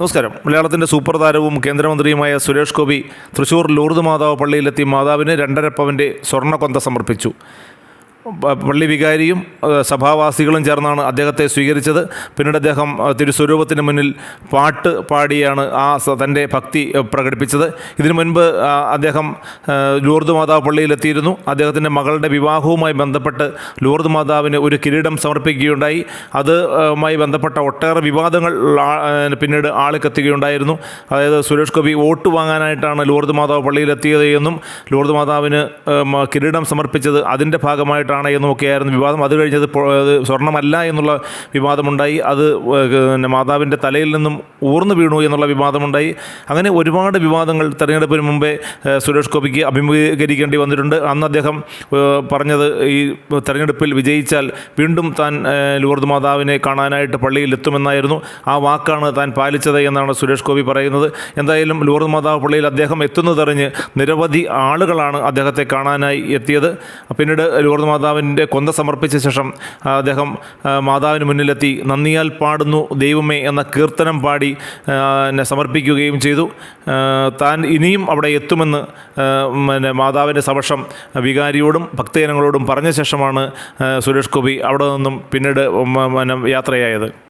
നമസ്കാരം. മലയാളത്തിന്റെ സൂപ്പർ താരവും കേന്ദ്രമന്ത്രിയുമായ സുരേഷ് ഗോപി തൃശൂർ ലൂർദ് മാതാവ് പള്ളിയിലെത്തി മാതാവിന് രണ്ടര പവന്റെ സ്വർണക്കൊന്ത സമർപ്പിച്ചു. പ- പള്ളി വികാരിയും സഭാവാസികളും ചേർന്നാണ് അദ്ദേഹത്തെ സ്വീകരിച്ചത്. പിന്നീട് അദ്ദേഹം തിരുസ്വരൂപത്തിന് മുന്നിൽ പാട്ട് പാടിയാണ് ആ തന്റെ ഭക്തി പ്രകടിപ്പിച്ചത്. ഇതിനു മുൻപ് അദ്ദേഹം ലൂർദ് മാതാവ് പള്ളിയിലെത്തിയിരുന്നു. അദ്ദേഹത്തിന്റെ മകളുടെ വിവാഹവുമായി ബന്ധപ്പെട്ട് ലൂർദ് മാതാവിന് ഒരു കിരീടം സമർപ്പിക്കുകയുണ്ടായി. അതുമായി ബന്ധപ്പെട്ട ഒട്ടേറെ വിവാദങ്ങൾ പിന്നീട് ആളിക്കത്തുകയുണ്ടായിരുന്നു അതായത് സുരേഷ് ഗോപി വോട്ട് വാങ്ങാനായിട്ടാണ് ലൂർദ് മാതാവ് പള്ളിയിലെത്തിയത് എന്നും ലൂർദ് മാതാവിന് കിരീടം സമർപ്പിച്ചത് അതിന്റെ ഭാഗമായിട്ടാണ് എന്നുമൊക്കെയായിരുന്നു വിവാദം. അത് കഴിഞ്ഞത് സ്വർണമല്ല എന്നുള്ള വിവാദമുണ്ടായി. അത് മാതാവിന്റെ തലയിൽ നിന്നും ഊർന്നു വീണു എന്നുള്ള വിവാദമുണ്ടായി. അങ്ങനെ ഒരുപാട് വിവാദങ്ങൾ തെരഞ്ഞെടുപ്പിന് മുമ്പേ സുരേഷ് ഗോപിക്ക് അഭിമുഖീകരിക്കേണ്ടി വന്നിട്ടുണ്ട്. അന്ന് അദ്ദേഹം പറഞ്ഞത് ഈ തെരഞ്ഞെടുപ്പിൽ വിജയിച്ചാൽ വീണ്ടും താൻ ലൂർദ് മാതാവിനെ കാണാനായിട്ട് പള്ളിയിൽ എത്തുമെന്നായിരുന്നു ആ വാക്കാണ് താൻ പാലിച്ചത് എന്നാണ് സുരേഷ് ഗോപി പറയുന്നത്. എന്തായാലും ലൂർദ് മാതാവ് പള്ളിയിൽ അദ്ദേഹം എത്തുന്നതറിഞ്ഞ് നിരവധി ആളുകളാണ് അദ്ദേഹത്തെ കാണാനായി എത്തിയത്. പിന്നീട് ലൂർദ് മാതാവിന്റെ കൊന്ത സമർപ്പിച്ച ശേഷം അദ്ദേഹം മാതാവിന് മുന്നിലെത്തി. നന്ദിയാൽ പാടുന്നു ദൈവമേ എന്ന കീർത്തനം പാടി എന്നെ സമർപ്പിക്കുകയും ചെയ്തു. താൻ ഇനിയും അവിടെ എത്തുമെന്ന് പിന്നെ മാതാവിന്റെ സമക്ഷം വികാരിയോടും ഭക്തജനങ്ങളോടും പറഞ്ഞ ശേഷമാണ് സുരേഷ് ഗോപി അവിടെ നിന്നും പിന്നീട് യാത്രയായത്.